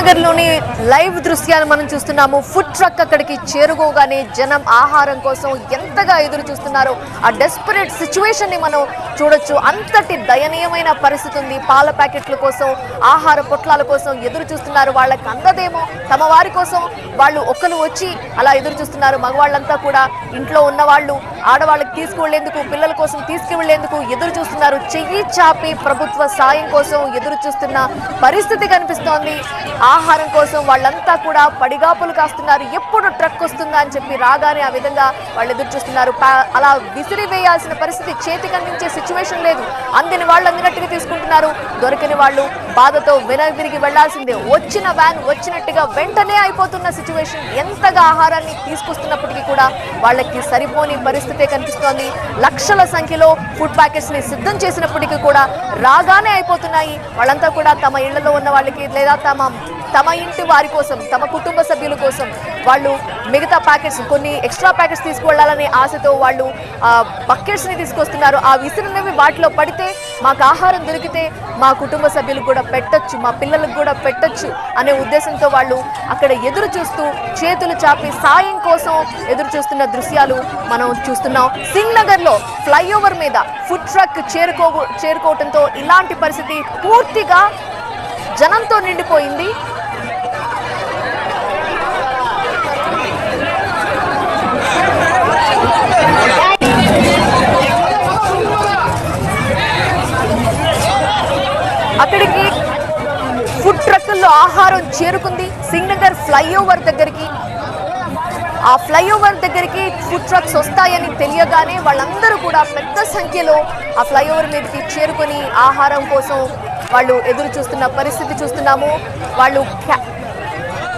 నగర్లోని లైవ్ దృశ్యాలు మనం చూస్తున్నాము. ఫుడ్ ట్రక్ అక్కడికి చేరుకోగానే జనం ఆహారం కోసం ఎంతగా ఎదురు చూస్తున్నారో. ఆ డెస్పరేట్ సిచ్యువేషన్ని మనం చూడొచ్చు. అంతటి దయనీయమైన పరిస్థితి ఉంది. పాల ప్యాకెట్ల కోసం ఆహార పొట్లాల కోసం ఎదురు చూస్తున్నారు. వాళ్ళకి అందదేమో తమ వారి కోసం వాళ్ళు ఒక్కరు వచ్చి అలా ఎదురు చూస్తున్నారు. మగవాళ్ళంతా కూడా ఇంట్లో ఉన్న వాళ్ళు ఆడవాళ్ళకి తీసుకువెళ్ళేందుకు పిల్లల కోసం తీసుకువెళ్ళేందుకు ఎదురు చూస్తున్నారు. చెయ్యి చాపి ప్రభుత్వ సాయం కోసం ఎదురు చూస్తున్న పరిస్థితి కనిపిస్తోంది. ఆహారం కోసం వాళ్ళంతా కూడా పడిగాపులు కాస్తున్నారు. ఎప్పుడు ట్రక్ వస్తుందా అని చెప్పి రాగానే ఆ విధంగా వాళ్ళు ఎదురు చూస్తున్నారు. అలా విసిరి వేయాల్సిన పరిస్థితి చేతికి అందించే సిచ్యువేషన్ లేదు. అందిన వాళ్ళు అందినట్టుగా తీసుకుంటున్నారు. దొరికిన వాళ్ళు బాధతో వెనక్కి తిరిగి వెళ్ళాల్సిందే. వచ్చిన వ్యాన్ వచ్చినట్టుగా వెంటనే అయిపోతున్న సిచ్యువేషన్ ఎంతగా ఆహారాన్ని తీసుకొస్తున్నప్పటికీ కూడా వాళ్ళకి సరిపోని పరిస్థితే కనిపిస్తోంది. లక్షల సంఖ్యలో ఫుడ్ ప్యాకెట్స్ని సిద్ధం చేసినప్పటికీ కూడా రాగానే అయిపోతున్నాయి. వాళ్ళంతా కూడా తమ ఇళ్ళలో ఉన్న వాళ్ళకి లేదా తమ తమ ఇంటి వారి కోసం తమ కుటుంబ సభ్యుల కోసం వాళ్ళు మిగతా ప్యాకెట్స్ కొన్ని ఎక్స్ట్రా ప్యాకెట్స్ తీసుకువెళ్ళాలనే ఆశతో వాళ్ళు బకెట్స్ని తీసుకొస్తున్నారు. ఆ విసిరినవి వాటిలో పడితే మాకు ఆహారం దొరికితే మా కుటుంబ సభ్యులు కూడా పెట్టొచ్చు మా పిల్లలకు కూడా పెట్టొచ్చు అనే ఉద్దేశంతో వాళ్ళు అక్కడ ఎదురు చూస్తూ చేతులు చాపి సాయం కోసం ఎదురు చూస్తున్న దృశ్యాలు మనం చూస్తున్నాం. సింగ్ నగర్లో ఫ్లైఓవర్ మీద ఫుడ్ ట్రక్ చేరుకో చేరుకోవడంతో ఇలాంటి పరిస్థితి పూర్తిగా జనంతో నిండిపోయింది. అక్కడికి ఆహారం చేరుకుంది. సింగ్నగర్ ఫ్లైఓవర్ దగ్గరికి ఆ ఫ్లైఓవర్ దగ్గరికి ఫుడ్ ట్రక్స్ వస్తాయని తెలియగానే వాళ్ళందరూ కూడా పెద్ద సంఖ్యలో ఆ ఫ్లైఓవర్ మీదకి చేరుకొని ఆహారం కోసం వాళ్ళు ఎదురు చూస్తున్న పరిస్థితి చూస్తున్నాము. వాళ్ళు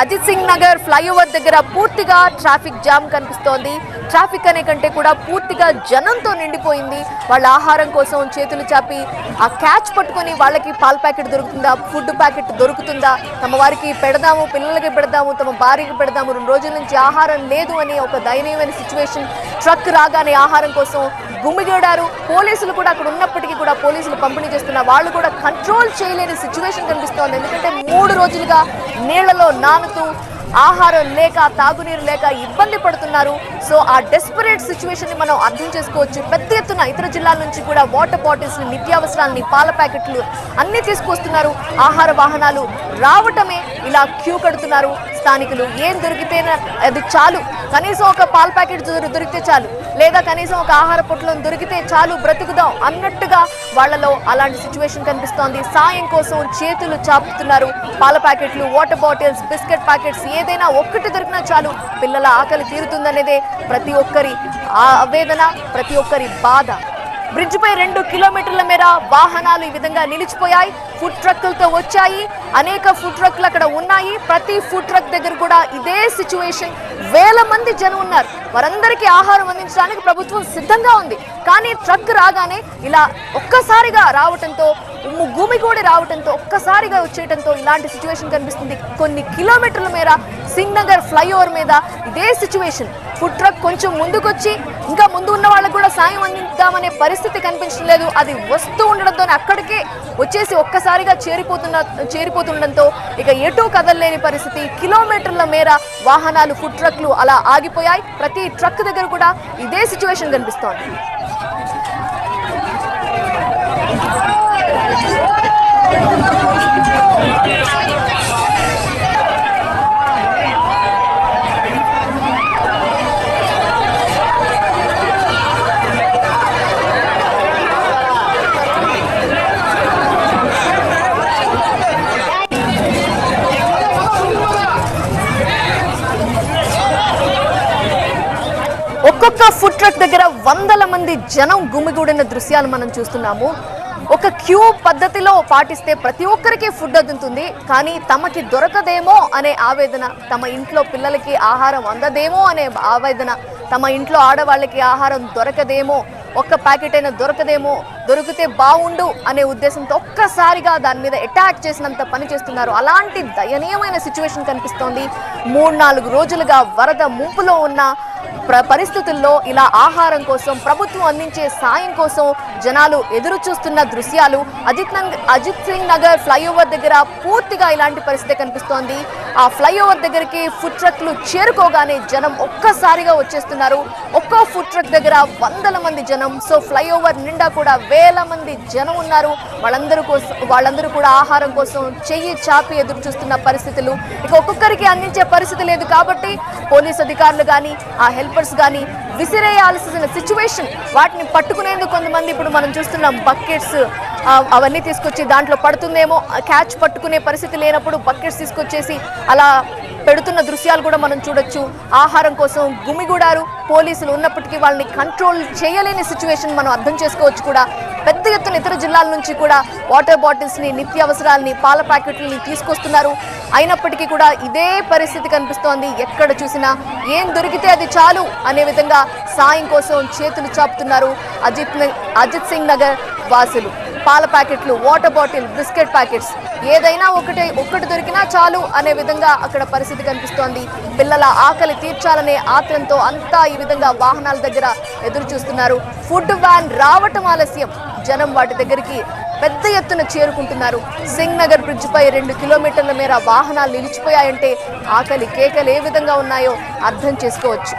అజిత్ సింగ్ నగర్ ఫ్లైఓవర్ దగ్గర పూర్తిగా ట్రాఫిక్ జామ్ కనిపిస్తోంది. ట్రాఫిక్ అనే కంటే కూడా పూర్తిగా జనంతో నిండిపోయింది. వాళ్ళ ఆహారం కోసం చేతులు చాపి ఆ క్యాచ్ పట్టుకొని వాళ్ళకి పాల ప్యాకెట్ దొరుకుతుందా ఫుడ్ ప్యాకెట్ దొరుకుతుందా తమ వారికి పెడదాము పిల్లలకి పెడదాము తమ భార్యకి పెడదాము రెండు రోజుల నుంచి ఆహారం లేదు అని ఒక దయనీయమైన సిచ్యువేషన్ ట్రక్ రాగానే ఆహారం కోసం గుమ్మిగేడారు పోలీసులు కూడా అక్కడ ఉన్నప్పటికీ కూడా పోలీసులు పంపిణీ చేస్తున్న వాళ్ళు కూడా కంట్రోల్ చేయలేని సిచ్యువేషన్ కనిపిస్తోంది. ఎందుకంటే మూడు రోజులుగా నీళ్ళలో నానుతూ ఆహారం లేక తాగునీరు లేక ఇబ్బంది పడుతున్నారు. సో ఆ డెస్పరేట్ సిచ్యువేషన్ని మనం అర్థం చేసుకోవచ్చు. పెద్ద ఎత్తున ఇతర జిల్లాల నుంచి కూడా వాటర్ బాటిల్స్ నిత్యావసరాలని పాల ప్యాకెట్లు అన్ని తీసుకొస్తున్నారు. ఆహార వాహనాలు రావటమే ఇలా క్యూ కడుతున్నారు. స్థానికులు ఏం దొరికితే అది చాలు. కనీసం ఒక పాల ప్యాకెట్ దొరికితే చాలు. లేదా కనీసం ఒక ఆహార పొట్లం దొరికితే చాలు బ్రతుకుదాం అన్నట్టుగా వాళ్ళలో అలాంటి సిచ్యువేషన్ కనిపిస్తోంది. సాయం కోసం చేతులు చాపుతున్నారు. పాల ప్యాకెట్లు వాటర్ బాటిల్స్ బిస్కెట్ ప్యాకెట్స్ ఏదైనా ఒక్కటి దొరికినా చాలు. పిల్లల ఆకలి తీరుతుందనేదే ప్రతి ఒక్కరి ఆవేదన ప్రతి ఒక్కరి బాధ. బ్రిడ్జ్ పై రెండు కిలోమీటర్ల మేర వాహనాలు ఈ విధంగా నిలిచిపోయాయి. ఫుడ్ ట్రక్కులతో వచ్చాయి. అనేక ఫుడ్ ట్రక్లు అక్కడ ఉన్నాయి. ప్రతి ఫుడ్ ట్రక్ దగ్గర కూడా ఇదే సిచ్యువేషన్. వేల మంది జనం ఉన్నారు. వారందరికీ ఆహారం అందించడానికి ప్రభుత్వం సిద్ధంగా ఉంది. కానీ ట్రక్ రాగానే ఇలా ఒక్కసారిగా రావటంతో ఉమ్ము కూడా రావటంతో ఒక్కసారిగా వచ్చేయటంతో ఇలాంటి సిచ్యువేషన్ కనిపిస్తుంది. కొన్ని కిలోమీటర్ల మేర సింగ్ నగర్ ఫ్లైఓవర్ మీద ఇదే సిచ్యువేషన్. ఫుడ్ ట్రక్ కొంచెం ముందుకొచ్చి ఇంకా ముందు ఉన్న వాళ్ళకు కూడా సాయం అందిద్దామనే పరిస్థితి కనిపించడం లేదు. అది వస్తూ ఉండడంతో అక్కడికే వచ్చేసి ఒక్కసారిగా చేరిపోతున్న చేరిపోతుండడంతో ఇక ఎటూ కదలలేని పరిస్థితి. కిలోమీటర్ల మేర వాహనాలు ఫుడ్ ట్రక్లు అలా ఆగిపోయాయి. ప్రతి ట్రక్ దగ్గర కూడా ఇదే సిచ్యువేషన్ కనిపిస్తోంది. ఒక్కొక్క ఫుడ్ ట్రక్ దగ్గర వందల మంది జనం గుమిగూడిన దృశ్యాలు మనం చూస్తున్నాము. ఒక క్యూ పద్ధతిలో పాటిస్తే ప్రతి ఒక్కరికి ఫుడ్ అందుతుంది. కానీ తమకి దొరకదేమో అనే ఆవేదన తమ ఇంట్లో పిల్లలకి ఆహారం అందదేమో అనే ఆవేదన తమ ఇంట్లో ఆడవాళ్ళకి ఆహారం దొరకదేమో ఒక్క ప్యాకెట్ అయినా దొరకదేమో దొరికితే బాగుండు అనే ఉద్దేశంతో ఒక్కసారిగా దాని మీద అటాక్ చేసినంత పని చేస్తున్నారు. అలాంటి దయనీయమైన సిచ్యువేషన్ కనిపిస్తోంది. మూడు నాలుగు రోజులుగా వరద ముంపులో ఉన్న పరిస్థితుల్లో ఇలా ఆహారం కోసం ప్రభుత్వం అందించే సాయం కోసం జనాలు ఎదురు చూస్తున్న దృశ్యాలు అజిత్ అజిత్ సింగ్ నగర్ ఫ్లైఓవర్ దగ్గర పూర్తిగా ఇలాంటి పరిస్థితి కనిపిస్తోంది. ఆ ఫ్లైఓవర్ దగ్గరికి ఫుడ్ ట్రక్లు చేరుకోగానే జనం ఒక్కసారిగా వచ్చేస్తున్నారు. ఒక్కో ఫుడ్ ట్రక్ దగ్గర వందల మంది జనం సో ఫ్లైఓవర్ నిండా కూడా వేల మంది జనం ఉన్నారు. వాళ్ళందరూ కోసం వాళ్ళందరూ కూడా ఆహారం కోసం చెయ్యి చాపి ఎదురు చూస్తున్న పరిస్థితులు. ఇక ఒక్కొక్కరికి అందించే పరిస్థితి లేదు కాబట్టి పోలీస్ అధికారులు కానీ ఆ హెల్పర్స్ కానీ విసిరేయాల్సిన సిచ్యువేషన్ వాటిని పట్టుకునేందుకు కొంతమంది ఇప్పుడు మనం చూస్తున్నాం బకెట్స్ అవన్నీ తీసుకొచ్చి దాంట్లో పడుతుందేమో క్యాచ్ పట్టుకునే పరిస్థితి లేనప్పుడు బకెట్స్ తీసుకొచ్చేసి అలా పెడుతున్న దృశ్యాలు కూడా మనం చూడొచ్చు. ఆహారం కోసం గుమిగూడారు. పోలీసులు ఉన్నప్పటికీ వాళ్ళని కంట్రోల్ చేయలేని సిచ్యువేషన్ మనం అర్థం చేసుకోవచ్చు కూడా. పెద్ద ఎత్తున ఇతర జిల్లాల నుంచి కూడా వాటర్ బాటిల్స్ని నిత్యావసరాలని పాల ప్యాకెట్లని తీసుకొస్తున్నారు. అయినప్పటికీ కూడా ఇదే పరిస్థితి కనిపిస్తోంది. ఎక్కడ చూసినా ఏం దొరికితే అది చాలు అనే విధంగా సాయం కోసం చేతులు చాపుతున్నారు అజిత్ అజిత్ సింగ్ నగర్ వాసులు. పాల ప్యాకెట్లు వాటర్ బాటిల్ బిస్కెట్ ప్యాకెట్స్. ఏదైనా ఒకటే ఒక్కటి దొరికినా చాలు అనే విధంగా అక్కడ పరిస్థితి కనిపిస్తోంది. పిల్లల ఆకలి తీర్చాలనే ఆత్రంతో అంతా ఈ విధంగా వాహనాల దగ్గర ఎదురు చూస్తున్నారు. ఫుడ్ వ్యాన్ రావటం ఆలస్యం. జనం వాటి దగ్గరికి పెద్ద ఎత్తున చేరుకుంటున్నారు. సింగ్ నగర్ బ్రిడ్జ్ పై రెండు కిలోమీటర్ల మేర వాహనాలు నిలిచిపోయాయంటే ఆకలి కేకలు ఏ విధంగా ఉన్నాయో అర్థం చేసుకోవచ్చు.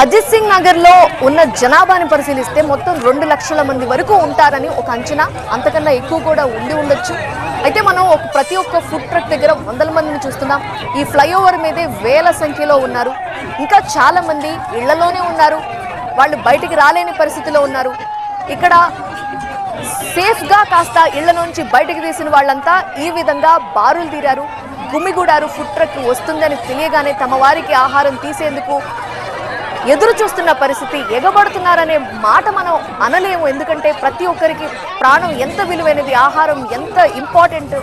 అజిత్ సింగ్ నగర్లో ఉన్న జనాభాని పరిశీలిస్తే మొత్తం రెండు లక్షల మంది వరకు ఉంటారని ఒక అంచనా. అంతకన్నా ఎక్కువ కూడా ఉండి ఉండొచ్చు. అయితే మనం ప్రతి ఒక్క ఫుడ్ ట్రక్ దగ్గర వందల మందిని చూస్తున్నాం. ఈ ఫ్లైఓవర్ మీదే వేల సంఖ్యలో ఉన్నారు. ఇంకా చాలా మంది ఇళ్ళలోనే ఉన్నారు. వాళ్ళు బయటికి రాలేని పరిస్థితిలో ఉన్నారు. ఇక్కడ సేఫ్గా కాస్త ఇళ్ళ నుంచి బయటకు తీసిన వాళ్ళంతా ఈ విధంగా బారులు తీరారు. గుమిగూడారు ఫుడ్ ట్రక్ వస్తుందని తెలియగానే తమ వారికి ఆహారం తీసేందుకు ఎదురు చూస్తున్న పరిస్థితి ఎగబడుతున్నారనే మాట మనం అనలేము. ఎందుకంటే ప్రతి ఒక్కరికి ప్రాణం ఎంత విలువైనది ఆహారం ఎంత ఇంపార్టెంట్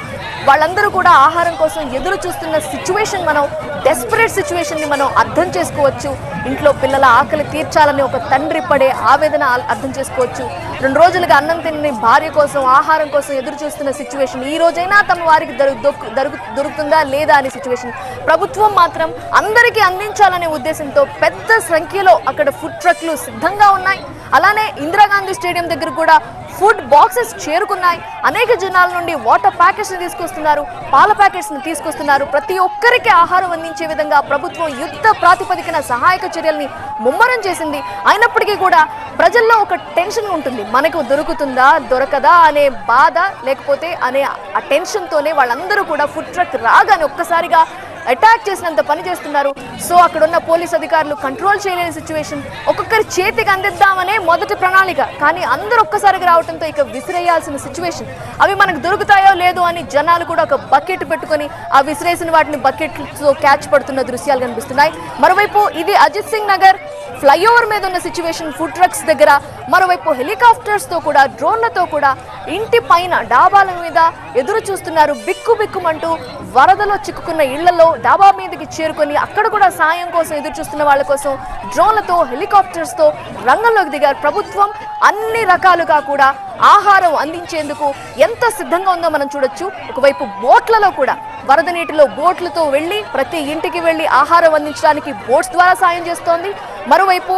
వాళ్ళందరూ కూడా ఆహారం కోసం ఎదురు చూస్తున్న సిచ్యువేషన్ మనం డెస్పరేట్ సిచ్యువేషన్ని మనం అర్థం చేసుకోవచ్చు. ఇంట్లో పిల్లల ఆకలి తీర్చాలని ఒక తండ్రి పడే ఆవేదన అర్థం చేసుకోవచ్చు. రెండు రోజులుగా అన్నం తిని భార్య కోసం ఆహారం కోసం ఎదురు చూస్తున్న సిచ్యువేషన్ ఈ రోజైనా తమ వారికి దొరుకు దొరుకుతుందా లేదా అనే సిచ్యువేషన్ ప్రభుత్వం మాత్రం అందరికీ అందించాలనే ఉద్దేశంతో పెద్ద సంఖ్యలో అక్కడ ఫుడ్ ట్రక్లు సిద్ధంగా ఉన్నాయి. అలానే ఇందిరాగాంధీ స్టేడియం దగ్గర కూడా ఫుడ్ బాక్సెస్ చేరుకున్నాయి. అనేక జనాల నుండి వాటర్ ప్యాకెట్స్ని తీసుకొస్తున్నారు. పాల ప్యాకెట్స్ని తీసుకొస్తున్నారు. ప్రతి ఒక్కరికి ఆహారం అందించే విధంగా ప్రభుత్వం యుద్ధ ప్రాతిపదికన సహాయక చర్యల్ని ముమ్మరం చేసింది. అయినప్పటికీ కూడా ప్రజల్లో ఒక టెన్షన్ ఉంటుంది. మనకు దొరుకుతుందా దొరకదా అనే బాధ లేకపోతే అనే ఆ టెన్షన్తోనే వాళ్ళందరూ కూడా ఫుడ్ ట్రక్ రాగానే ఒక్కసారిగా అటాక్ చేసినంత పని చేస్తున్నారు. సో అక్కడ ఉన్న పోలీస్ అధికారులు కంట్రోల్ చేయలేని సిచ్యువేషన్ ఒక్కొక్కరి చేతికి అందిద్దామనే మొదటి ప్రణాళిక. కానీ అందరూ ఒక్కసారికి రావడంతో ఇక విసిరేయాల్సిన సిచ్యువేషన్ అవి మనకు దొరుకుతాయో లేదో అని జనాలు కూడా ఒక బకెట్ పెట్టుకొని ఆ విసిరేసిన వాటిని బకెట్తో క్యాచ్ పడుతున్న దృశ్యాలు కనిపిస్తున్నాయి. మరోవైపు ఇది అజిత్ సింగ్ నగర్. ఫ్లైఓవర్ మీద ఉన్న సిచ్యువేషన్ ఫుడ్ ట్రక్స్ దగ్గర. మరోవైపు హెలికాప్టర్స్తో కూడా డ్రోన్లతో కూడా ఇంటి పైన డాబాల మీద ఎదురు చూస్తున్నారు బిక్కు బిక్కుమంటూ వరదలో చిక్కుకున్న ఇళ్ళలో డాబా మీదకి చేరుకొని అక్కడ కూడా సాయం కోసం ఎదురు చూస్తున్న వాళ్ళ కోసం డ్రోన్లతో హెలికాప్టర్స్తో రంగంలోకి దిగారు. ప్రభుత్వం అన్ని రకాలుగా కూడా ఆహారం అందించేందుకు ఎంత సిద్ధంగా ఉందో మనం చూడొచ్చు. ఒకవైపు బోట్లలో కూడా వరద నీటిలో బోట్లతో వెళ్ళి ప్రతి ఇంటికి వెళ్ళి ఆహారం అందించడానికి బోట్స్ ద్వారా సాయం చేస్తోంది. మరోవైపు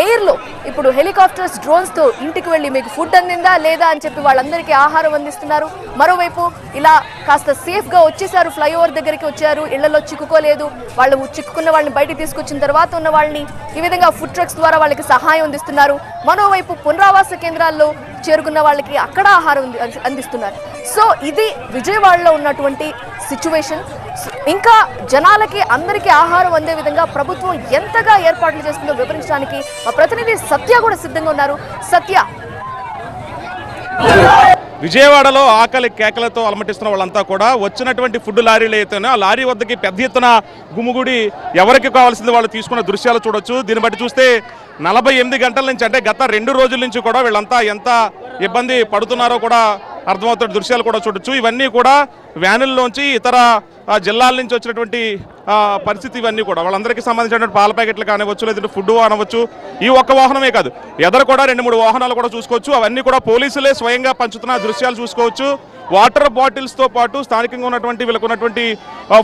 ఎయిర్లో. ఇప్పుడు హెలికాప్టర్స్ డ్రోన్స్తో ఇంటికి వెళ్ళి మీకు ఫుడ్ అందిందా లేదా అని చెప్పి వాళ్ళందరికీ ఆహారం అందిస్తున్నారు. మరోవైపు ఇలా కాస్త సేఫ్గా వచ్చేసారు ఫ్లైఓవర్ దగ్గరికి వచ్చారు ఇళ్ళలో చిక్కుకోలేదు. వాళ్ళు చిక్కుకున్న వాళ్ళని బయటికి తీసుకొచ్చిన తర్వాత ఉన్న వాళ్ళని ఈ విధంగా ఫుడ్ ట్రక్స్ ద్వారా వాళ్ళకి సహాయం అందిస్తున్నారు. మరోవైపు పునరావాస కేంద్రాల్లో చేరుకున్న వాళ్ళకి అక్కడ ఆహారం అందిస్తున్నారు. సో ఇది విజయవాడలో ఉన్నటువంటి సిచ్యువేషన్ ఇంకా జనాలకి అందరికీ ఆహారం అందే విధంగా ప్రభుత్వం ఎంతగా ఏర్పాట్లు చేస్తుందో వివరించడానికి మా ప్రతినిధి సత్య కూడా సిద్ధంగా ఉన్నారు. సత్య. విజయవాడలో ఆకలి కేకలతో అలమటిస్తున్న వాళ్ళంతా కూడా వచ్చినటువంటి ఫుడ్ లారీలు అయితేనే ఆ లారీ వద్దకి పెద్ద ఎత్తున గుమ్ముగుడి ఎవరికి కావాల్సింది వాళ్ళు తీసుకున్న దృశ్యాలు చూడొచ్చు. దీన్ని బట్టి చూస్తే నలభై ఎనిమిది గంటల నుంచి అంటే గత రెండు రోజుల నుంచి కూడా వీళ్ళంతా ఎంత ఇబ్బంది పడుతున్నారో కూడా అర్థమవుతున్న దృశ్యాలు కూడా చూడొచ్చు. ఇవన్నీ కూడా వ్యానుల్లోంచి ఇతర జిల్లాల నుంచి వచ్చినటువంటి పరిస్థితి ఇవన్నీ కూడా. వాళ్ళందరికీ సంబంధించినటువంటి పాల ప్యాకెట్లు కానివచ్చు లేదంటే ఫుడ్ అనవచ్చు. ఈ ఒక్క వాహనమే కాదు ఎదరు కూడా రెండు మూడు వాహనాలు కూడా చూసుకోవచ్చు. అవన్నీ కూడా పోలీసులే స్వయంగా పంచుతున్న దృశ్యాలు చూసుకోవచ్చు. వాటర్ బాటిల్స్తో పాటు స్థానికంగా ఉన్నటువంటి వీళ్ళకు ఉన్నటువంటి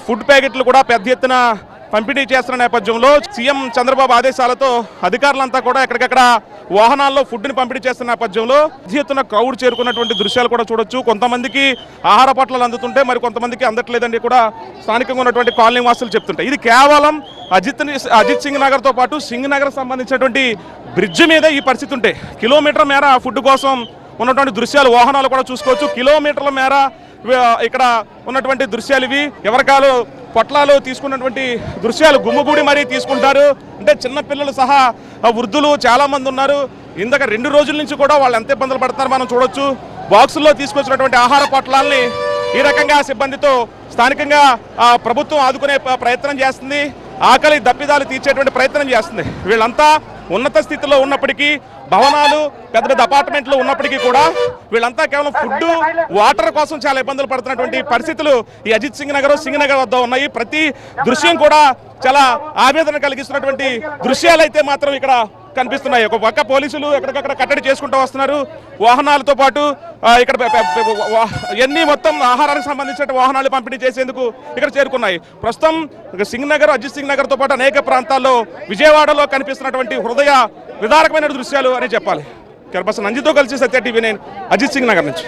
ఫుడ్ ప్యాకెట్లు కూడా పెద్ద ఎత్తున పంపిణీ చేస్తున్న నేపథ్యంలో సీఎం చంద్రబాబు ఆదేశాలతో అధికారులంతా కూడా ఎక్కడికక్కడ వాహనాల్లో ఫుడ్ని పంపిణీ చేస్తున్న నేపథ్యంలో ఎత్తున క్రౌడ్ చేరుకున్నటువంటి దృశ్యాలు కూడా చూడొచ్చు. కొంతమందికి ఆహార పొట్లాలు అందుతుంటే మరి కొంతమందికి అందట్లేదండి కూడా స్థానికంగా ఉన్నటువంటి కాలనీ వాసులు చెప్తుంటాయి ఇది కేవలం అజిత్ ని- అజిత్ సింగ్ నగర్తో పాటు సింగ్ నగర్ సంబంధించినటువంటి బ్రిడ్జ్ మీద ఈ పరిస్థితి ఉంటే కిలోమీటర్ మేర ఫుడ్ కోసం ఉన్నటువంటి దృశ్యాలు వాహనాలు కూడా చూసుకోవచ్చు. కిలోమీటర్ల మేర ఇక్కడ ఉన్నటువంటి దృశ్యాలు ఇవి. ఎవరికాలు పొట్లాలు తీసుకున్నటువంటి దృశ్యాలు గుమ్మగూడి మరీ తీసుకుంటారు. అంటే చిన్నపిల్లలు సహా ఆ, వృద్ధులు చాలామంది ఉన్నారు. ఇందాక రెండు రోజుల నుంచి కూడా వాళ్ళు ఎంత ఇబ్బందులు పడతారు మనం చూడొచ్చు. బాక్సుల్లో తీసుకొచ్చినటువంటి ఆహార పొట్లాలని ఈ రకంగా సిబ్బందితో స్థానికంగా ప్రభుత్వం ఆదుకునే ప్రయత్నం చేస్తుంది. ఆకలి దప్పిదాలు తీర్చేటువంటి ప్రయత్నం చేస్తుంది. వీళ్ళంతా ఉన్నత స్థితిలో ఉన్నప్పటికీ భవనాలు పెద్ద పెద్ద అపార్ట్మెంట్లు ఉన్నప్పటికీ కూడా వీళ్ళంతా కేవలం ఫుడ్ వాటర్ కోసం చాలా ఇబ్బందులు పడుతున్నటువంటి పరిస్థితులు ఈ అజిత్ సింగ్ నగర్ సింగ్ నగర్ వద్ద ఉన్నాయి. ప్రతి దృశ్యం కూడా చాలా ఆవేదన కలిగిస్తున్నటువంటి దృశ్యాలు అయితే మాత్రం ఇక్కడ కనిపిస్తున్నాయి. ఒక పక్క పోలీసులు ఎక్కడికక్కడ కట్టడి చేసుకుంటూ వస్తున్నారు. వాహనాలతో పాటు ఇక్కడ ఎన్ని మొత్తం ఆహారానికి సంబంధించిన వాహనాలు పంపిణీ చేసేందుకు ఇక్కడ చేరుకున్నాయి. ప్రస్తుతం సింగ్ నగర్ అజిత్ సింగ్ నగర్తో పాటు అనేక ప్రాంతాల్లో విజయవాడలో కనిపిస్తున్నటువంటి హృదయ విదారకమైన దృశ్యాలు అని చెప్పాలి. కెరపర్సన్ నంజితో కలిసి సత్య టీవీ నేను అజిత్ సింగ్ నగర్ నుంచి.